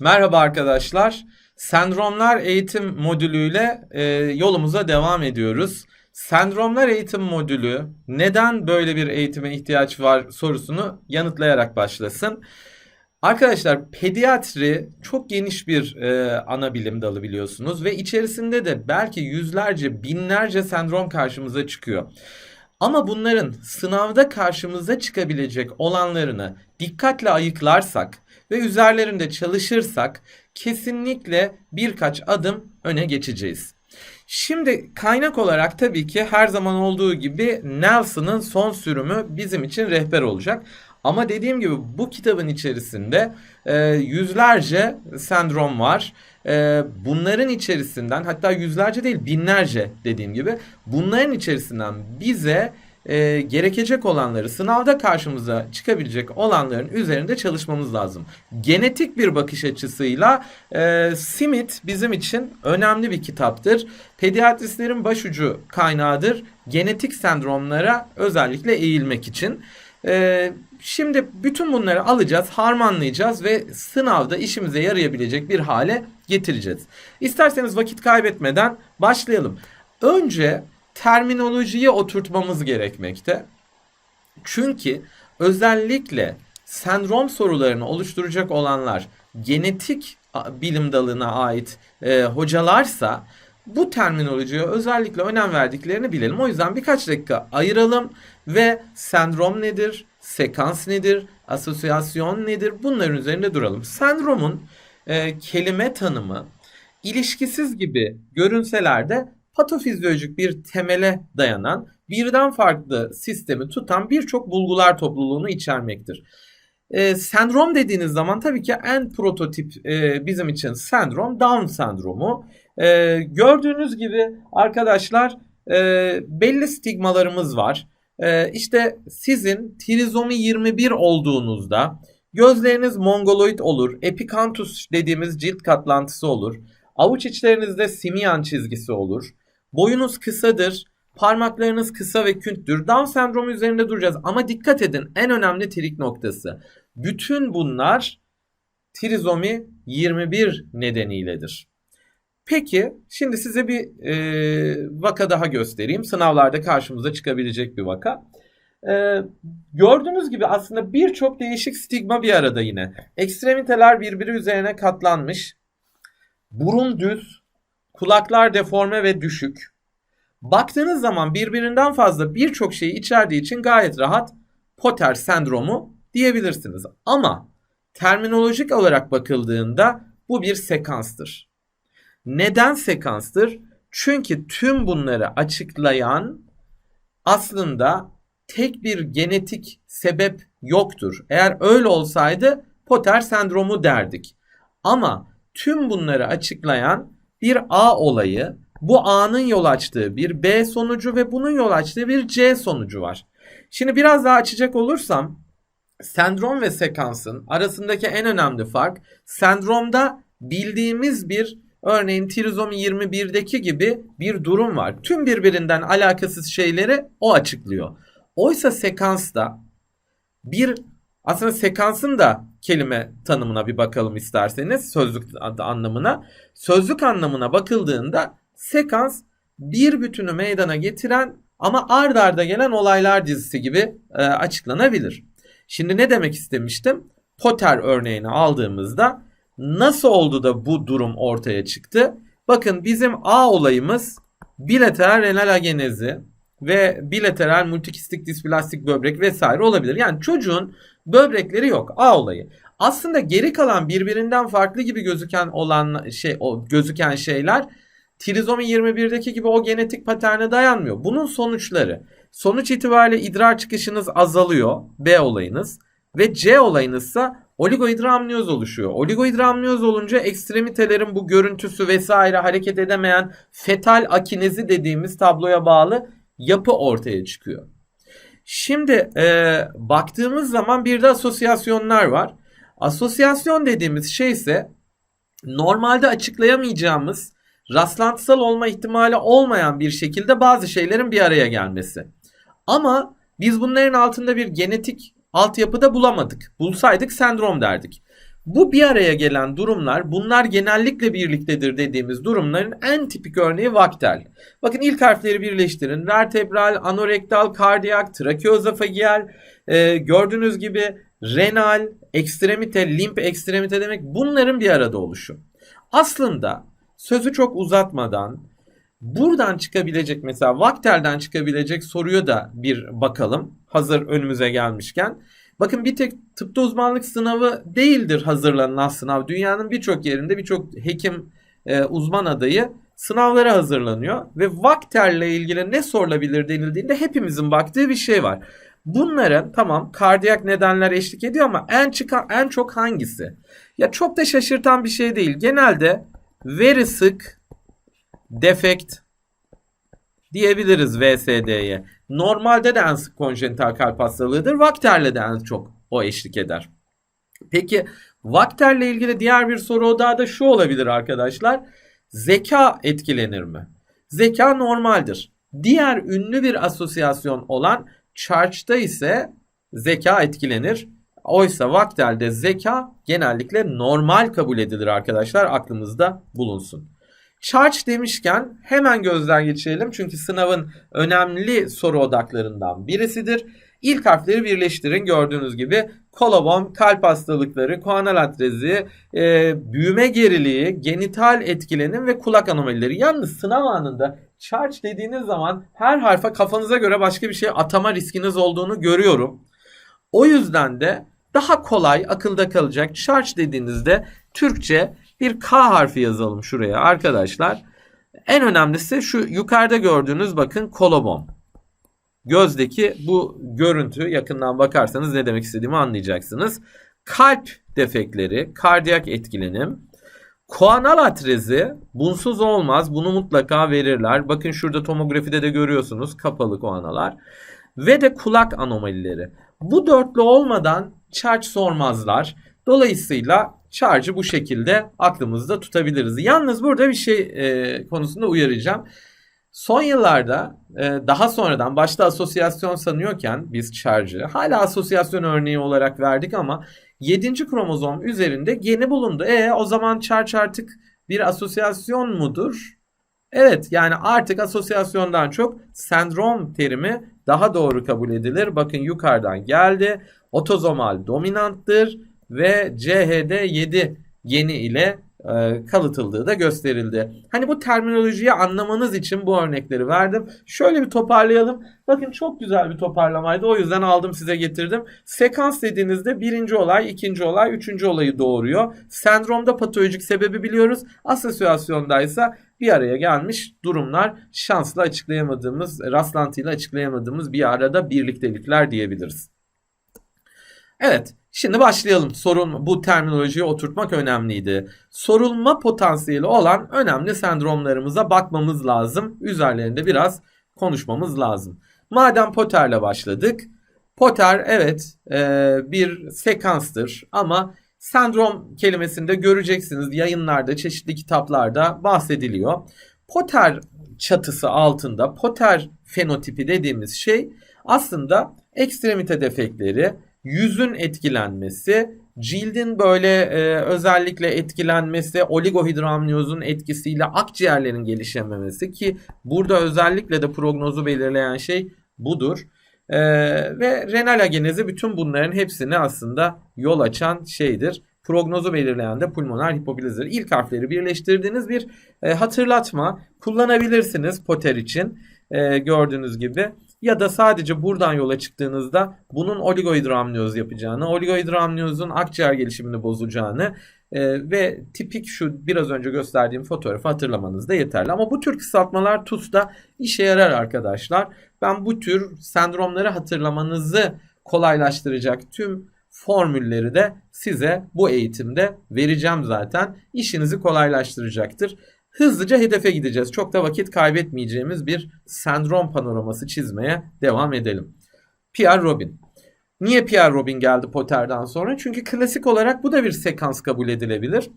Merhaba arkadaşlar. Sendromlar eğitim modülüyle e, yolumuza devam ediyoruz. Sendromlar eğitim modülü neden böyle bir eğitime ihtiyaç var sorusunu yanıtlayarak başlasın. Arkadaşlar pediatri çok geniş bir e, ana bilim dalı biliyorsunuz ve içerisinde de belki yüzlerce, binlerce sendrom karşımıza çıkıyor. Ama bunların sınavda karşımıza çıkabilecek olanlarını dikkatle ayıklarsak ve üzerlerinde çalışırsak kesinlikle birkaç adım öne geçeceğiz. Şimdi kaynak olarak tabii ki her zaman olduğu gibi Nelson'ın son sürümü bizim için rehber olacak. Ama dediğim gibi bu kitabın içerisinde e, yüzlerce sendrom var. E, bunların içerisinden hatta yüzlerce değil binlerce dediğim gibi bunların içerisinden bize e, gerekecek olanları sınavda karşımıza çıkabilecek olanların üzerinde çalışmamız lazım. Genetik bir bakış açısıyla e, Smith bizim için önemli bir kitaptır. Pediatristlerin başucu kaynağıdır. Genetik sendromlara özellikle eğilmek için. E, şimdi bütün bunları alacağız, harmanlayacağız ve sınavda işimize yarayabilecek bir hale getireceğiz. İsterseniz vakit kaybetmeden başlayalım. Önce terminolojiye oturtmamız gerekmekte. Çünkü özellikle sendrom sorularını oluşturacak olanlar genetik bilim dalına ait e, hocalarsa bu terminolojiye özellikle önem verdiklerini bilelim. O yüzden birkaç dakika ayıralım ve sendrom nedir, sekans nedir, asosyasyon nedir bunların üzerinde duralım. Sendromun e, kelime tanımı ilişkisiz gibi görünseler de patofizyolojik bir temele dayanan birden farklı sistemi tutan birçok bulgular topluluğunu içermektir. E, sendrom dediğiniz zaman tabii ki en prototip e, bizim için sendrom Down sendromu. E, gördüğünüz gibi arkadaşlar e, belli stigmalarımız var. E, işte sizin trizomi 21 olduğunuzda gözleriniz mongoloid olur, epikantus dediğimiz cilt katlantısı olur. Avuç içlerinizde simian çizgisi olur. Boyunuz kısadır. Parmaklarınız kısa ve künttür. Down sendromu üzerinde duracağız. Ama dikkat edin en önemli trik noktası. Bütün bunlar trizomi 21 nedeniyledir. Peki şimdi size bir e, vaka daha göstereyim. Sınavlarda karşımıza çıkabilecek bir vaka. E, gördüğünüz gibi aslında birçok değişik stigma bir arada yine. Ekstremiteler birbiri üzerine katlanmış. Burun düz, kulaklar deforme ve düşük. Baktığınız zaman birbirinden fazla birçok şeyi içerdiği için gayet rahat Potter sendromu diyebilirsiniz. Ama terminolojik olarak bakıldığında bu bir sekanstır. Neden sekanstır? Çünkü tüm bunları açıklayan aslında tek bir genetik sebep yoktur. Eğer öyle olsaydı Potter sendromu derdik. Ama tüm bunları açıklayan bir A olayı, bu A'nın yol açtığı bir B sonucu ve bunun yol açtığı bir C sonucu var. Şimdi biraz daha açacak olursam sendrom ve sekansın arasındaki en önemli fark sendromda bildiğimiz bir örneğin trizomi 21'deki gibi bir durum var. Tüm birbirinden alakasız şeyleri o açıklıyor. Oysa sekansta bir aslında sekansın da kelime tanımına bir bakalım isterseniz sözlük anlamına. Sözlük anlamına bakıldığında sekans bir bütünü meydana getiren ama ard arda gelen olaylar dizisi gibi e, açıklanabilir. Şimdi ne demek istemiştim? Potter örneğini aldığımızda nasıl oldu da bu durum ortaya çıktı? Bakın bizim A olayımız bilateral renal agenezi ve bilateral multikistik displastik böbrek vesaire olabilir. Yani çocuğun böbrekleri yok. A olayı. Aslında geri kalan birbirinden farklı gibi gözüken olan şey o gözüken şeyler trizomi 21'deki gibi o genetik paterne dayanmıyor. Bunun sonuçları sonuç itibariyle idrar çıkışınız azalıyor B olayınız ve C olayınızsa oligohidramniyoz oluşuyor. Oligohidramniyoz olunca ekstremitelerin bu görüntüsü vesaire hareket edemeyen fetal akinezi dediğimiz tabloya bağlı yapı ortaya çıkıyor. Şimdi e, baktığımız zaman bir de asosyasyonlar var. Asosyasyon dediğimiz şey ise normalde açıklayamayacağımız rastlantısal olma ihtimali olmayan bir şekilde bazı şeylerin bir araya gelmesi. Ama biz bunların altında bir genetik altyapıda bulamadık. Bulsaydık sendrom derdik. Bu bir araya gelen durumlar bunlar genellikle birliktedir dediğimiz durumların en tipik örneği vaktel. Bakın ilk harfleri birleştirin. Vertebral, anorektal, kardiyak, trakeozofageal, e, gördüğünüz gibi renal, ekstremite, limp ekstremite demek bunların bir arada oluşu. Aslında sözü çok uzatmadan buradan çıkabilecek mesela vaktelden çıkabilecek soruyu da bir bakalım. Hazır önümüze gelmişken. Bakın bir tek tıpta uzmanlık sınavı değildir hazırlanan sınav. Dünyanın birçok yerinde birçok hekim e, uzman adayı sınavlara hazırlanıyor ve vakterle ilgili ne sorulabilir denildiğinde hepimizin baktığı bir şey var. Bunların tamam kardiyak nedenler eşlik ediyor ama en çıkan en çok hangisi? Ya çok da şaşırtan bir şey değil. Genelde very sık defekt diyebiliriz VSD'ye. Normalde de en sık konjenital kalp hastalığıdır. Vakterle de en çok o eşlik eder. Peki vakterle ilgili diğer bir soru odağı da şu olabilir arkadaşlar. Zeka etkilenir mi? Zeka normaldir. Diğer ünlü bir asosyasyon olan charge'da ise zeka etkilenir. Oysa vaktelde zeka genellikle normal kabul edilir arkadaşlar. Aklımızda bulunsun. Charge demişken hemen gözden geçirelim. Çünkü sınavın önemli soru odaklarından birisidir. İlk harfleri birleştirin gördüğünüz gibi kolobom, kalp hastalıkları, koanal atrezi, e, büyüme geriliği, genital etkilenim ve kulak anomalileri. Yalnız sınav anında charge dediğiniz zaman her harfa kafanıza göre başka bir şey atama riskiniz olduğunu görüyorum. O yüzden de daha kolay akılda kalacak charge dediğinizde Türkçe bir K harfi yazalım şuraya arkadaşlar. En önemlisi şu yukarıda gördüğünüz bakın kolobom. Gözdeki bu görüntü yakından bakarsanız ne demek istediğimi anlayacaksınız. Kalp defekleri, kardiyak etkilenim, koanal atrezi bunsuz olmaz. Bunu mutlaka verirler. Bakın şurada tomografide de görüyorsunuz kapalı koanalar. Ve de kulak anomalileri. Bu dörtlü olmadan charge sormazlar. Dolayısıyla charge'ı bu şekilde aklımızda tutabiliriz. Yalnız burada bir şey e, konusunda uyaracağım. Son yıllarda e, daha sonradan başta asosyasyon sanıyorken biz charge'ı hala asosyasyon örneği olarak verdik ama 7. kromozom üzerinde geni bulundu. E o zaman charge artık bir asosyasyon mudur? Evet yani artık asosyasyondan çok sendrom terimi daha doğru kabul edilir. Bakın yukarıdan geldi. Otozomal dominanttır ve CHD7 geni ile e, kalıtıldığı da gösterildi. Hani bu terminolojiyi anlamanız için bu örnekleri verdim. Şöyle bir toparlayalım. Bakın çok güzel bir toparlamaydı. O yüzden aldım size getirdim. Sekans dediğinizde birinci olay, ikinci olay, üçüncü olayı doğuruyor. Sendromda patolojik sebebi biliyoruz. Asosyasyonda ise bir araya gelmiş durumlar şansla açıklayamadığımız, rastlantıyla açıklayamadığımız bir arada birliktelikler diyebiliriz. Evet, şimdi başlayalım. Sorun bu terminolojiyi oturtmak önemliydi. Sorulma potansiyeli olan önemli sendromlarımıza bakmamız lazım. Üzerlerinde biraz konuşmamız lazım. Madem Potter'le başladık. Potter evet e, bir sekanstır ama sendrom kelimesinde göreceksiniz yayınlarda çeşitli kitaplarda bahsediliyor. Potter çatısı altında Potter fenotipi dediğimiz şey aslında ekstremite defekleri, yüzün etkilenmesi, cildin böyle e, özellikle etkilenmesi, oligohidramniyozun etkisiyle akciğerlerin gelişememesi ki burada özellikle de prognozu belirleyen şey budur. E, ve renal agenezi bütün bunların hepsini aslında yol açan şeydir. Prognozu belirleyen de pulmoner hipoplazir. İlk harfleri birleştirdiğiniz bir e, hatırlatma kullanabilirsiniz Potter için e, gördüğünüz gibi ya da sadece buradan yola çıktığınızda bunun oligohidramniyoz yapacağını, oligohidramniyozun akciğer gelişimini bozacağını e, ve tipik şu biraz önce gösterdiğim fotoğrafı hatırlamanız da yeterli. Ama bu tür kısaltmalar TUS'ta işe yarar arkadaşlar. Ben bu tür sendromları hatırlamanızı kolaylaştıracak tüm formülleri de size bu eğitimde vereceğim zaten. İşinizi kolaylaştıracaktır. Hızlıca hedefe gideceğiz. Çok da vakit kaybetmeyeceğimiz bir sendrom panoraması çizmeye devam edelim. Pierre Robin. Niye Pierre Robin geldi Potter'dan sonra? Çünkü klasik olarak bu da bir sekans kabul edilebilir.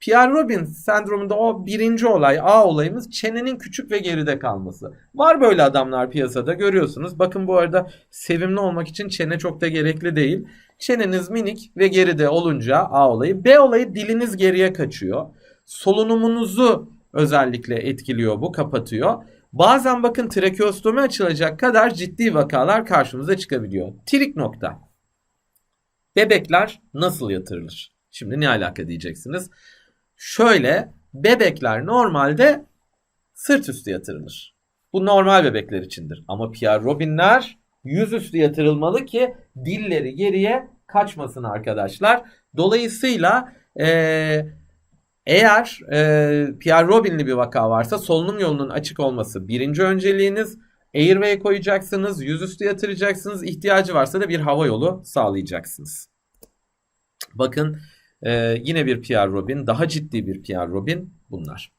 Pierre Robin sendromunda o birinci olay A olayımız çenenin küçük ve geride kalması. Var böyle adamlar piyasada görüyorsunuz. Bakın bu arada sevimli olmak için çene çok da gerekli değil. Çeneniz minik ve geride olunca A olayı. B olayı diliniz geriye kaçıyor. Solunumunuzu özellikle etkiliyor bu kapatıyor. Bazen bakın trakeostomi açılacak kadar ciddi vakalar karşımıza çıkabiliyor. Trik nokta. Bebekler nasıl yatırılır? Şimdi ne alaka diyeceksiniz. Şöyle bebekler normalde sırt üstü yatırılır. Bu normal bebekler içindir. Ama Pierre Robin'ler yüzüstü yatırılmalı ki dilleri geriye kaçmasın arkadaşlar. Dolayısıyla ee, eğer e, Pierre Robin'li bir vaka varsa solunum yolunun açık olması birinci önceliğiniz. Airway koyacaksınız, yüzüstü yatıracaksınız. İhtiyacı varsa da bir hava yolu sağlayacaksınız. Bakın e, yine bir Pierre Robin, daha ciddi bir Pierre Robin bunlar.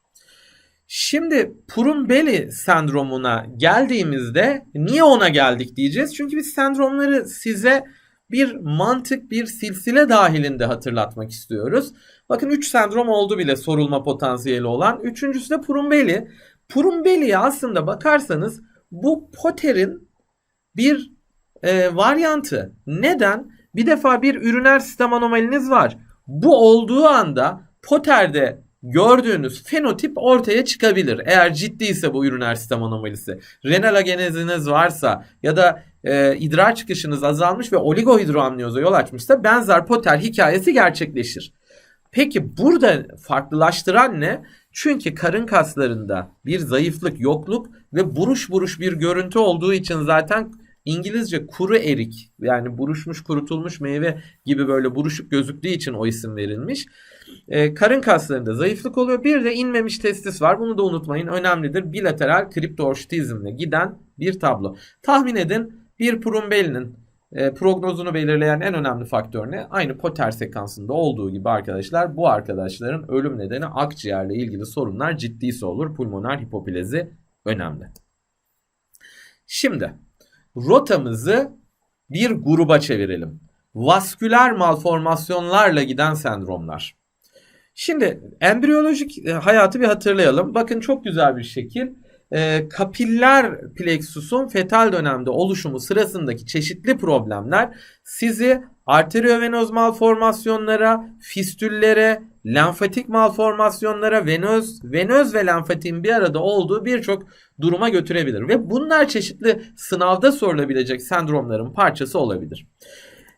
Şimdi Purumbeli sendromuna geldiğimizde niye ona geldik diyeceğiz. Çünkü biz sendromları size bir mantık, bir silsile dahilinde hatırlatmak istiyoruz. Bakın 3 sendrom oldu bile sorulma potansiyeli olan. Üçüncüsü de Purumbeli. Purumbeli'ye aslında bakarsanız bu Potter'in bir e, varyantı. Neden? Bir defa bir üriner sistem anomaliniz var. Bu olduğu anda Potter'de gördüğünüz fenotip ortaya çıkabilir. Eğer ciddiyse bu üriner sistem anomalisi. Renal ageneziniz varsa ya da e, idrar çıkışınız azalmış ve oligohidroamniyoza yol açmışsa benzer Potter hikayesi gerçekleşir. Peki burada farklılaştıran ne? Çünkü karın kaslarında bir zayıflık, yokluk ve buruş buruş bir görüntü olduğu için zaten İngilizce kuru erik yani buruşmuş kurutulmuş meyve gibi böyle buruşuk gözüktüğü için o isim verilmiş. Ee, karın kaslarında zayıflık oluyor. Bir de inmemiş testis var. Bunu da unutmayın. Önemlidir. Bilateral kriptorşitizmle giden bir tablo. Tahmin edin bir Purumbelli'nin e, prognozunu belirleyen en önemli faktör ne? Aynı Potter sekansında olduğu gibi arkadaşlar bu arkadaşların ölüm nedeni akciğerle ilgili sorunlar ciddiyse olur. Pulmoner hipoplezi önemli. Şimdi rotamızı bir gruba çevirelim. Vasküler malformasyonlarla giden sendromlar. Şimdi embriyolojik e, hayatı bir hatırlayalım. Bakın çok güzel bir şekil. E, kapiller plexusun fetal dönemde oluşumu sırasındaki çeşitli problemler sizi arteriovenöz malformasyonlara, fistüllere, lenfatik malformasyonlara, venöz, venöz ve lenfatiğin bir arada olduğu birçok duruma götürebilir. Ve bunlar çeşitli sınavda sorulabilecek sendromların parçası olabilir.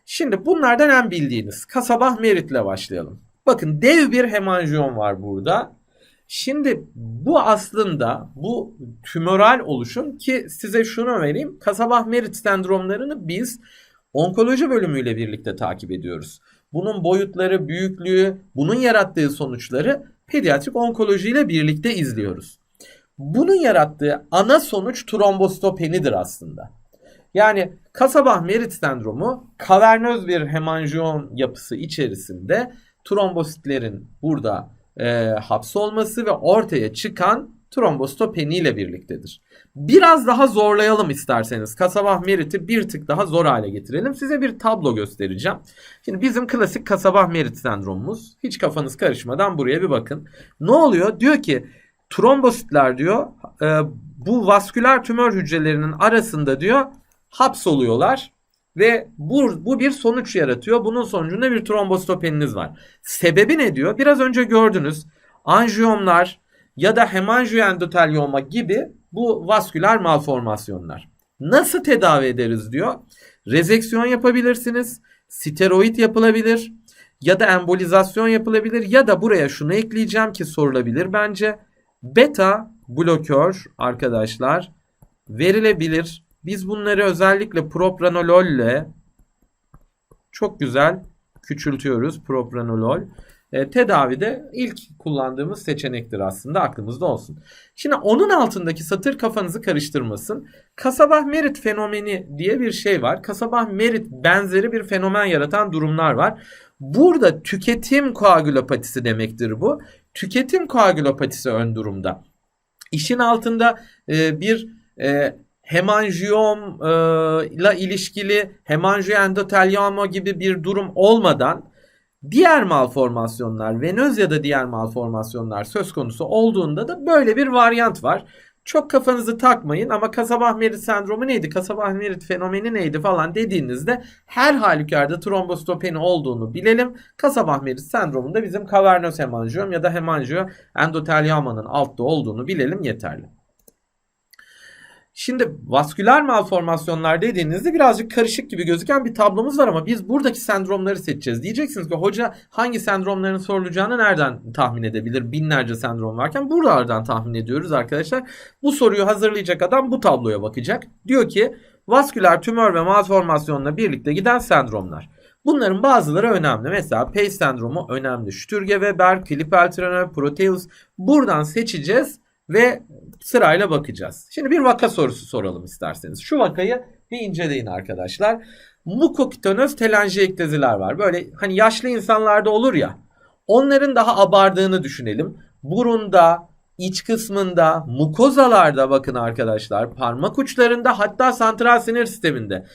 Şimdi bunlardan en bildiğiniz kasabah meritle başlayalım. Bakın dev bir hemanjiyon var burada. Şimdi bu aslında bu tümöral oluşum ki size şunu vereyim. Kasabah merit sendromlarını biz onkoloji bölümüyle birlikte takip ediyoruz. Bunun boyutları, büyüklüğü, bunun yarattığı sonuçları pediatrik onkoloji ile birlikte izliyoruz. Bunun yarattığı ana sonuç trombostopenidir aslında. Yani kasabah merit sendromu kavernöz bir hemanjiyon yapısı içerisinde trombositlerin burada e, hapsolması ve ortaya çıkan trombostopeni ile birliktedir. Biraz daha zorlayalım isterseniz. Kasabah meriti bir tık daha zor hale getirelim. Size bir tablo göstereceğim. Şimdi bizim klasik kasabah merit sendromumuz. Hiç kafanız karışmadan buraya bir bakın. Ne oluyor? Diyor ki trombositler diyor e, bu vasküler tümör hücrelerinin arasında diyor hapsoluyorlar ve bu, bu bir sonuç yaratıyor. Bunun sonucunda bir trombostopeniniz var. Sebebi ne diyor? Biraz önce gördünüz. Anjiyomlar ya da hemanjiyoendotelyoma gibi bu vasküler malformasyonlar. Nasıl tedavi ederiz diyor. Rezeksiyon yapabilirsiniz. Steroid yapılabilir. Ya da embolizasyon yapılabilir. Ya da buraya şunu ekleyeceğim ki sorulabilir bence. Beta blokör arkadaşlar verilebilir. Biz bunları özellikle propranololle çok güzel küçültüyoruz propranolol. E, tedavide ilk kullandığımız seçenektir aslında aklımızda olsun. Şimdi onun altındaki satır kafanızı karıştırmasın. Kasabah merit fenomeni diye bir şey var. Kasabah merit benzeri bir fenomen yaratan durumlar var. Burada tüketim koagülopatisi demektir bu. Tüketim koagülopatisi ön durumda. İşin altında e, bir e, hemanjiyom ile ilişkili hemanjiyoendotelyoma gibi bir durum olmadan Diğer malformasyonlar, venöz ya da diğer malformasyonlar söz konusu olduğunda da böyle bir varyant var. Çok kafanızı takmayın ama Kasabah-Merit sendromu neydi, Kasabah-Merit fenomeni neydi falan dediğinizde her halükarda trombostopeni olduğunu bilelim. Kasabah-Merit sendromunda bizim kavernöz hemanjiyom ya da hemanjiyo endoteliumanın altta olduğunu bilelim yeterli. Şimdi vasküler malformasyonlar dediğinizde birazcık karışık gibi gözüken bir tablomuz var ama biz buradaki sendromları seçeceğiz. Diyeceksiniz ki hoca hangi sendromların sorulacağını nereden tahmin edebilir? Binlerce sendrom varken buralardan tahmin ediyoruz arkadaşlar. Bu soruyu hazırlayacak adam bu tabloya bakacak. Diyor ki vasküler tümör ve malformasyonla birlikte giden sendromlar. Bunların bazıları önemli. Mesela Pace sendromu önemli. Stürge-Weber, Klippel-Trener, Proteus. Buradan seçeceğiz ve sırayla bakacağız. Şimdi bir vaka sorusu soralım isterseniz. Şu vakayı bir inceleyin arkadaşlar. Mukokitonöz telanjiektaziler var. Böyle hani yaşlı insanlarda olur ya. Onların daha abardığını düşünelim. Burunda, iç kısmında, mukozalarda bakın arkadaşlar. Parmak uçlarında hatta santral sinir sisteminde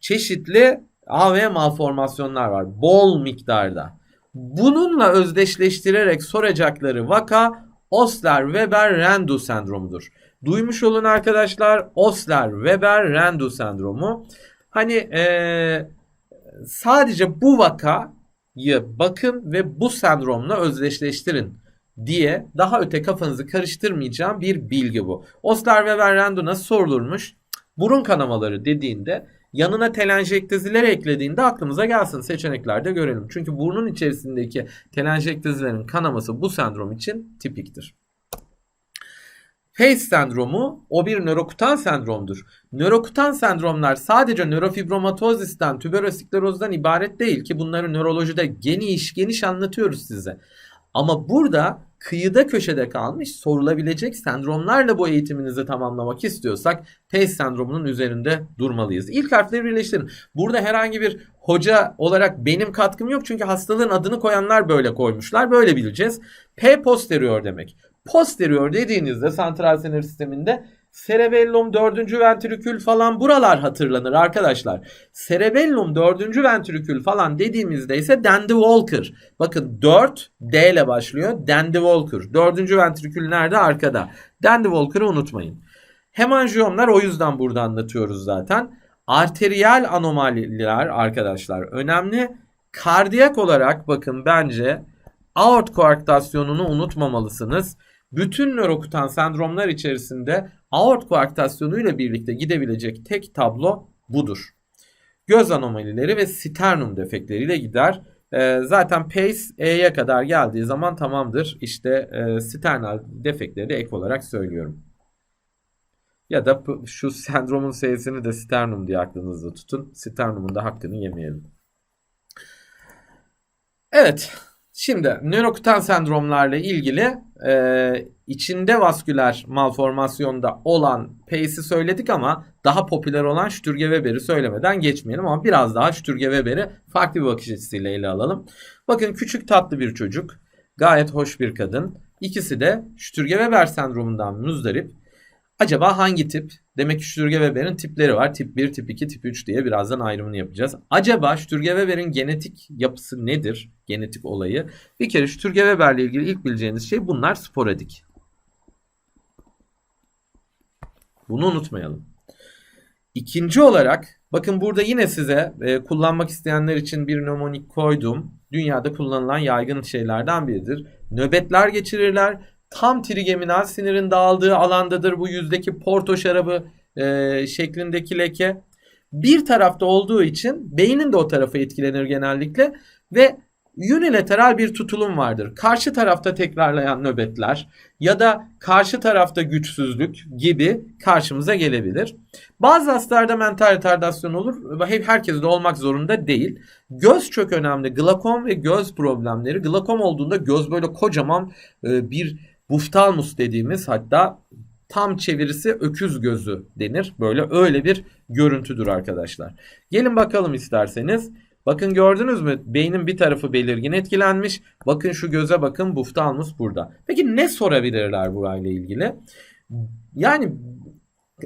çeşitli AV malformasyonlar var. Bol miktarda. Bununla özdeşleştirerek soracakları vaka Osler-Weber-Rendu sendromudur. Duymuş olun arkadaşlar Osler-Weber-Rendu sendromu. Hani ee, sadece bu vakayı bakın ve bu sendromla özdeşleştirin diye daha öte kafanızı karıştırmayacağım bir bilgi bu. Osler-Weber-Rendu nasıl sorulurmuş? Burun kanamaları dediğinde yanına telanjektazileri eklediğinde aklımıza gelsin seçeneklerde görelim. Çünkü burnun içerisindeki telanjektazilerin kanaması bu sendrom için tipiktir. Pace sendromu o bir nörokutan sendromdur. Nörokutan sendromlar sadece nörofibromatozisten, tüberosklerozdan ibaret değil ki bunları nörolojide geniş geniş anlatıyoruz size. Ama burada kıyıda köşede kalmış sorulabilecek sendromlarla bu eğitiminizi tamamlamak istiyorsak Pace sendromunun üzerinde durmalıyız. İlk harfleri birleştirin. Burada herhangi bir hoca olarak benim katkım yok çünkü hastalığın adını koyanlar böyle koymuşlar. Böyle bileceğiz. P posterior demek. Posterior dediğinizde santral sinir sisteminde Cerebellum 4. ventrikül falan buralar hatırlanır arkadaşlar. Cerebellum 4. ventrikül falan dediğimizde ise Dandy Walker. Bakın 4 D ile başlıyor. Dandy Walker. 4. ventrikül nerede? Arkada. Dandy Walker'ı unutmayın. Hemanjiyomlar o yüzden burada anlatıyoruz zaten. Arteriyel anomaliler arkadaşlar önemli. Kardiyak olarak bakın bence aort koaktasyonunu unutmamalısınız. Bütün nörokutan sendromlar içerisinde aort koaktasyonu ile birlikte gidebilecek tek tablo budur. Göz anomalileri ve sternum defekleriyle gider. E, zaten pace E'ye kadar geldiği zaman tamamdır. İşte e, sternal defektleri de ek olarak söylüyorum. Ya da şu sendromun S'sini de sternum diye aklınızda tutun. Sternumun da hakkını yemeyelim. Evet. Şimdi nörokutan sendromlarla ilgili e, içinde vasküler malformasyonda olan PACE'i söyledik ama daha popüler olan Stürge-Weber'i söylemeden geçmeyelim ama biraz daha Stürge-Weber'i farklı bir bakış açısıyla ele alalım. Bakın küçük tatlı bir çocuk, gayet hoş bir kadın. İkisi de Stürge-Weber sendromundan müzdarip. Acaba hangi tip? Demek ki Stürge-Weber'in tipleri var. Tip 1, tip 2, tip 3 diye birazdan ayrımını yapacağız. Acaba Stürge-Weber'in genetik yapısı nedir? Genetik olayı. Bir kere Stürge-Weber ile ilgili ilk bileceğiniz şey bunlar sporadik. Bunu unutmayalım. İkinci olarak bakın burada yine size e, kullanmak isteyenler için bir mnemonik koydum. Dünyada kullanılan yaygın şeylerden biridir. Nöbetler geçirirler tam trigeminal sinirin dağıldığı alandadır bu yüzdeki porto şarabı e, şeklindeki leke. Bir tarafta olduğu için beynin de o tarafa etkilenir genellikle ve unilateral bir tutulum vardır. Karşı tarafta tekrarlayan nöbetler ya da karşı tarafta güçsüzlük gibi karşımıza gelebilir. Bazı hastalarda mental retardasyon olur. Herkes de olmak zorunda değil. Göz çok önemli. Glakom ve göz problemleri. Glakom olduğunda göz böyle kocaman e, bir Buftalmus dediğimiz hatta tam çevirisi öküz gözü denir. Böyle öyle bir görüntüdür arkadaşlar. Gelin bakalım isterseniz. Bakın gördünüz mü? Beynin bir tarafı belirgin etkilenmiş. Bakın şu göze bakın buftalmus burada. Peki ne sorabilirler burayla ilgili? Yani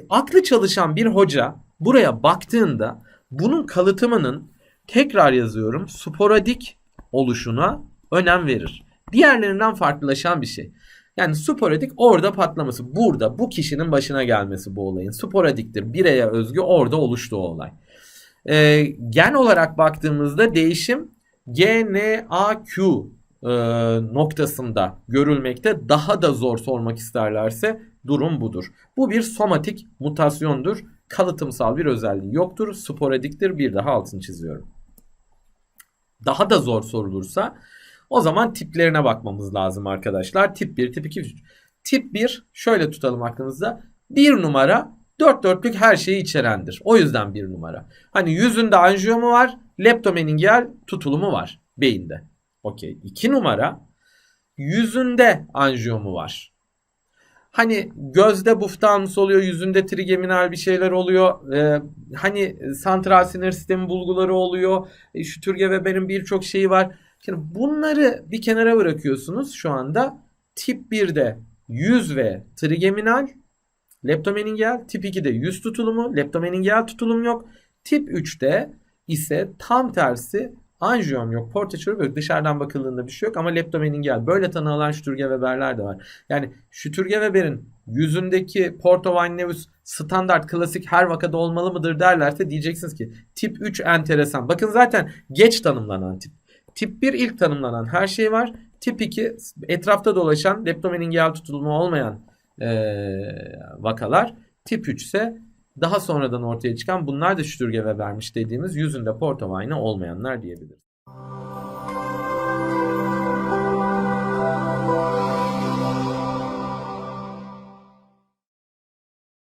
aklı çalışan bir hoca buraya baktığında bunun kalıtımının tekrar yazıyorum sporadik oluşuna önem verir. Diğerlerinden farklılaşan bir şey. Yani sporadik orada patlaması. Burada bu kişinin başına gelmesi bu olayın. Sporadiktir. Bireye özgü orada oluştu o olay. Ee, gen olarak baktığımızda değişim GNAQ e, noktasında görülmekte. Daha da zor sormak isterlerse durum budur. Bu bir somatik mutasyondur. Kalıtımsal bir özelliği yoktur. Sporadiktir. Bir daha altını çiziyorum. Daha da zor sorulursa o zaman tiplerine bakmamız lazım arkadaşlar. Tip 1, tip 2, 3. Tip 1 şöyle tutalım aklımızda. Bir numara dört dörtlük her şeyi içerendir. O yüzden bir numara. Hani yüzünde anjiyomu var, leptomeningeal tutulumu var beyinde. Okey. İki numara yüzünde anjiyomu var. Hani gözde buftalmus oluyor, yüzünde trigeminal bir şeyler oluyor. Ee, hani santral sinir sistemi bulguları oluyor. E, şu Türge birçok şeyi var. Şimdi bunları bir kenara bırakıyorsunuz şu anda. Tip 1'de yüz ve trigeminal leptomeningeal. Tip 2'de yüz tutulumu, leptomeningeal tutulum yok. Tip 3'te ise tam tersi anjiyom yok. Portaçörü yok. Dışarıdan bakıldığında bir şey yok ama leptomeningeal. Böyle tanı alan Stürge-Weber'ler de var. Yani Stürge-Weber'in yüzündeki Portovine nevus standart klasik her vakada olmalı mıdır derlerse diyeceksiniz ki tip 3 enteresan. Bakın zaten geç tanımlanan tip. Tip 1 ilk tanımlanan her şey var. Tip 2 etrafta dolaşan leptomeningeal tutulma olmayan ee, vakalar. Tip 3 ise daha sonradan ortaya çıkan bunlar da Stürge ve vermiş dediğimiz yüzünde Portovine olmayanlar diyebiliriz.